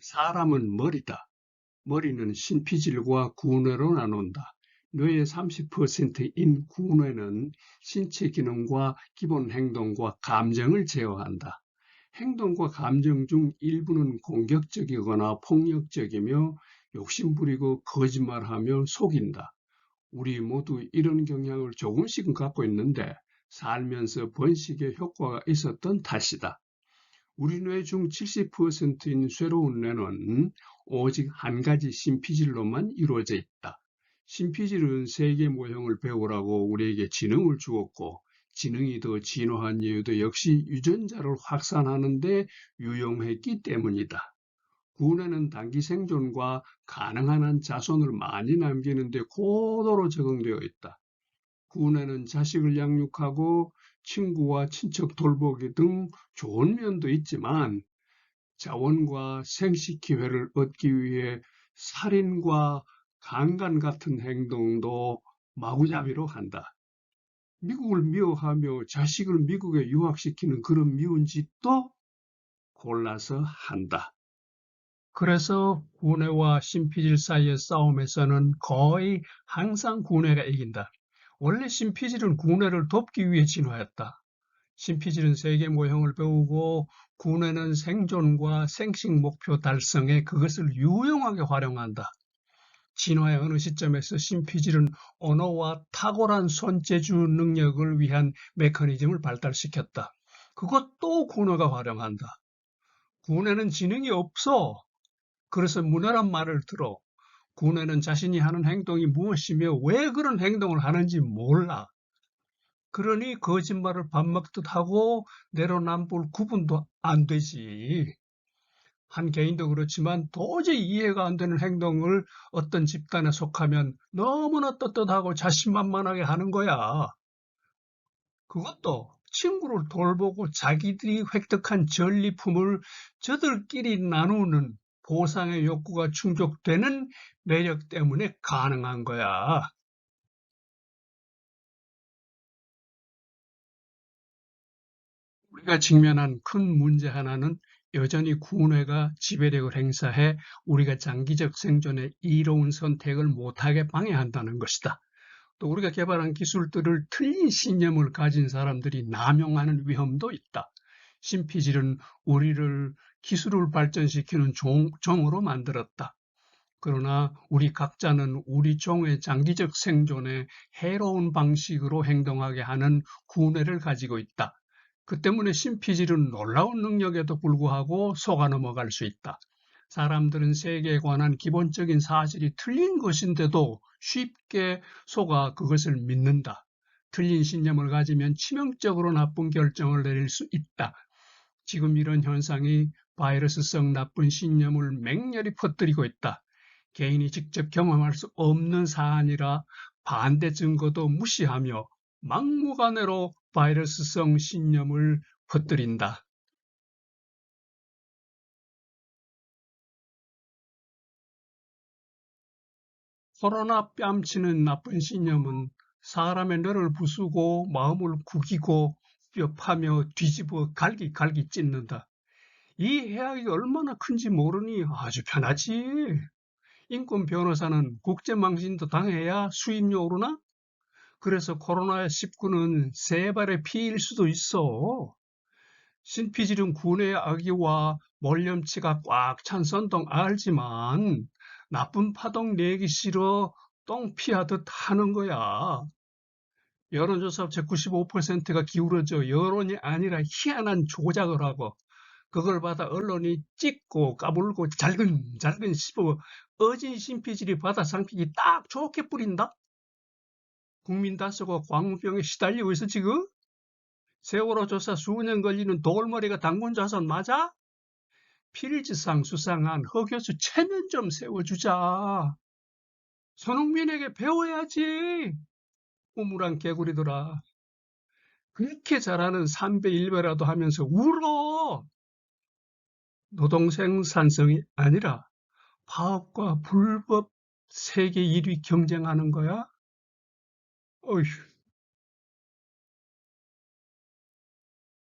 사람은 머리다. 머리는 신피질과 구뇌로 나눈다. 뇌의 30%인 구뇌는 신체 기능과 기본 행동과 감정을 제어한다. 행동과 감정 중 일부는 공격적이거나 폭력적이며 욕심부리고 거짓말하며 속인다. 우리 모두 이런 경향을 조금씩은 갖고 있는데 살면서 번식의 효과가 있었던 탓이다. 우리 뇌 중 70%인 쇠로운 뇌는 오직 한 가지 심피질로만 이루어져 있다. 심피질은 세계 모형을 배우라고 우리에게 지능을 주었고 지능이 더 진화한 이유도 역시 유전자를 확산하는 데 유용했기 때문이다. 구뇌는 단기 생존과 가능한 한 자손을 많이 남기는 데 고도로 적응되어 있다. 구뇌는 자식을 양육하고 친구와 친척 돌보기 등 좋은 면도 있지만 자원과 생식 기회를 얻기 위해 살인과 강간 같은 행동도 마구잡이로 한다. 미국을 미워하며 자식을 미국에 유학시키는 그런 미운 짓도 골라서 한다. 그래서 구뇌와 신피질 사이의 싸움에서는 거의 항상 구뇌가 이긴다. 원래 신피질은 구뇌를 돕기 위해 진화했다. 신피질은 세계 모형을 배우고 구뇌는 생존과 생식 목표 달성에 그것을 유용하게 활용한다. 진화의 어느 시점에서 신피질은 언어와 탁월한 손재주 능력을 위한 메커니즘을 발달시켰다. 그것도 구뇌가 활용한다. 구뇌는 지능이 없어. 그래서 문화란 말을 들어. 구뇌는 자신이 하는 행동이 무엇이며 왜 그런 행동을 하는지 몰라. 그러니 거짓말을 밥 먹듯 하고 내로남불 구분도 안 되지. 한 개인도 그렇지만 도저히 이해가 안 되는 행동을 어떤 집단에 속하면 너무나 떳떳하고 자신만만하게 하는 거야. 그것도 친구를 돌보고 자기들이 획득한 전리품을 저들끼리 나누는 보상의 욕구가 충족되는 매력 때문에 가능한 거야. 우리가 직면한 큰 문제 하나는 여전히 구뇌가 지배력을 행사해 우리가 장기적 생존에 이로운 선택을 못하게 방해한다는 것이다. 또 우리가 개발한 기술들을 틀린 신념을 가진 사람들이 남용하는 위험도 있다. 신피질은 우리를 기술을 발전시키는 종, 종으로 만들었다. 그러나 우리 각자는 우리 종의 장기적 생존에 해로운 방식으로 행동하게 하는 구뇌를 가지고 있다. 그 때문에 신피질은 놀라운 능력에도 불구하고 속아 넘어갈 수 있다. 사람들은 세계에 관한 기본적인 사실이 틀린 것인데도 쉽게 속아 그것을 믿는다. 틀린 신념을 가지면 치명적으로 나쁜 결정을 내릴 수 있다. 지금 이런 현상이 바이러스성 나쁜 신념을 맹렬히 퍼뜨리고 있다. 개인이 직접 경험할 수 없는 사안이라 반대 증거도 무시하며 막무가내로 바이러스성 신념을 퍼뜨린다. 코로나 뺨치는 나쁜 신념은 사람의 뇌를 부수고 마음을 구기고 뼈 파며 뒤집어 갈기 갈기 찢는다. 이 해악이 얼마나 큰지 모르니 아주 편하지. 인권 변호사는 국제망신도 당해야 수입료 오르나? 그래서 코로나19는 세 발의 피일 수도 있어. 신피질은 구내 아기와 몰염치가 꽉 찬 선동 알지만 나쁜 파동 내기 싫어 똥 피하듯 하는 거야. 여론조사 제95%가 기울어져 여론이 아니라 희한한 조작을 하고 그걸 받아 언론이 찍고 까불고 잘근잘근 씹어 어진 신피질이 바다 상픽이 딱 좋게 뿌린다? 국민 다수가 광우병에 시달리고 있어 지금? 세월호 조사 수년 걸리는 돌머리가 당군 자선 맞아? 필지상 수상한 허 교수 체면 좀 세워주자. 손흥민에게 배워야지. 우물한 개구리더라. 그렇게 잘하는 삼배 일배라도 하면서 울어. 노동생 산성이 아니라 파업과 불법 세계 1위 경쟁하는 거야? 어휴.